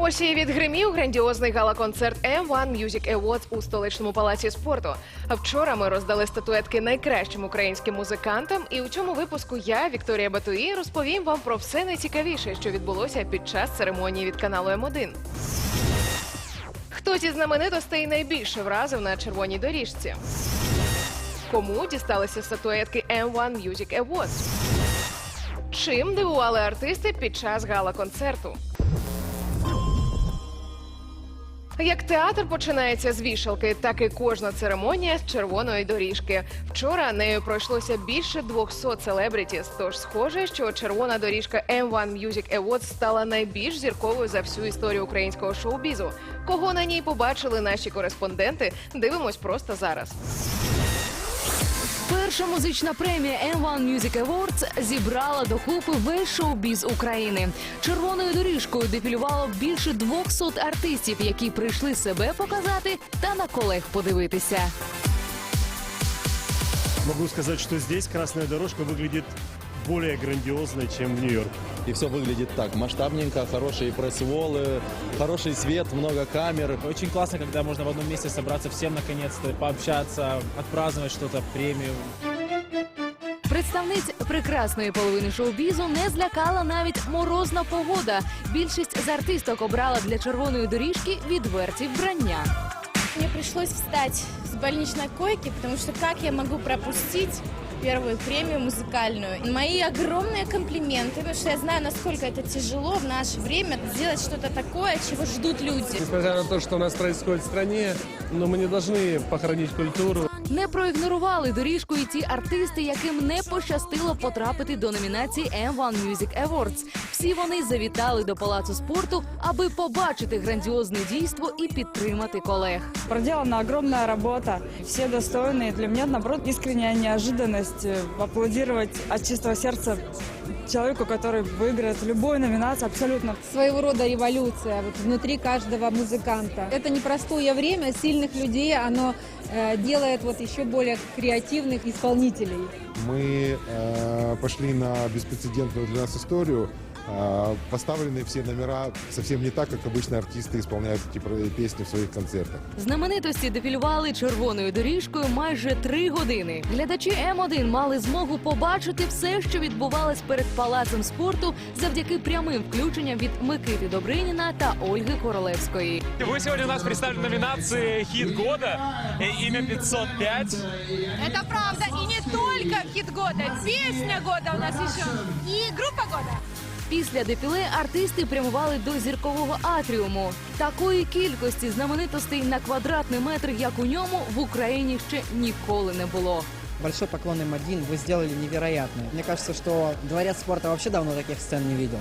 Ось і відгримів грандіозний гала-концерт M1 Music Awards у столичному палаці спорту. Вчора ми роздали статуетки найкращим українським музикантам. І у цьому випуску я, Вікторія Батуї, розповім вам про все найцікавіше, що відбулося під час церемонії від каналу М1. Хто зі знаменитостей найбільше вразив на червоній доріжці? Кому дісталися статуетки M1 Music Awards? Чим дивували артисти під час гала-концерту? Як театр починається з вішалки, так і кожна церемонія з червоної доріжки. Вчора нею пройшлося більше 200 селебрітіс. Тож схоже, що червона доріжка M1 Music Awards стала найбільш зірковою за всю історію українського шоу-бізу. Кого на ній побачили наші кореспонденти? Дивимось просто зараз. Перша музична премія M1 Music Awards зібрала докупи весь шоу-біз України. Червоною доріжкою дефілювало більше 200 артистів, які прийшли себе показати та на колег подивитися. Могу сказать, что здесь красная дорожка выглядит более грандиозной, чем в Нью-Йорке. И все выглядит так, масштабненько, хорошие пресс-волы, хороший свет, много камер. Очень классно, когда можно в одном месте собраться всем наконец-то, пообщаться, отпраздновать что-то, премию. Представниць прекрасної половини шоу-бізу не злякала навіть морозна погода. Більшість з артисток обрала для червоної доріжки відверті вбрання. Мне пришлось встать с больничной койки, потому что как я могу пропустить первую премию музыкальную? Мои огромные комплименты, потому что я знаю, насколько это тяжело в наше время сделать что-то такое, чего ждут люди. Несмотря на то, что у нас происходит в стране, но мы не должны похоронить культуру. Не проігнорували доріжку і ті артисти, яким не пощастило потрапити до номінації M1 Music Awards. Всі вони завітали до палацу спорту, аби побачити грандіозне дійство і підтримати колег. Проделана огромная работа. Все достойные. Для меня, наоборот, искренняя неожиданность э, аплодировать от чистого сердца человеку, который выиграет любую номинацию абсолютно. своего рода революция вот внутри каждого музыканта. Это непростое время, сильных людей, оно э, делает вот еще более креативных исполнителей. Мы э, пошли на беспрецедентную для нас историю. Э, поставлены все номера совсем не так, как обычно артисты исполняют эти про- песни в своих концертах. Знаменитості дефілювали червоною доріжкою майже три години. Глядачі М1 мали змогу побачити все, що відбувалось перед палацем спорту, завдяки прямим включенням від Микити Добриніна та Ольги Королевської. Вы сегодня у нас представили номинации «Хит года», э, «Имя 505». Это правда, и не только хит года, песня года у нас еще и группа года. Після дефіле артисти прямували до зіркового атріуму. Такої кількості знаменитостей на квадратний метр, як у ньому, в Україні ще ніколи не було. Большой поклон им один, вы сделали невероятное. Мне кажется, что дворец спорта вообще давно таких сцен не видел.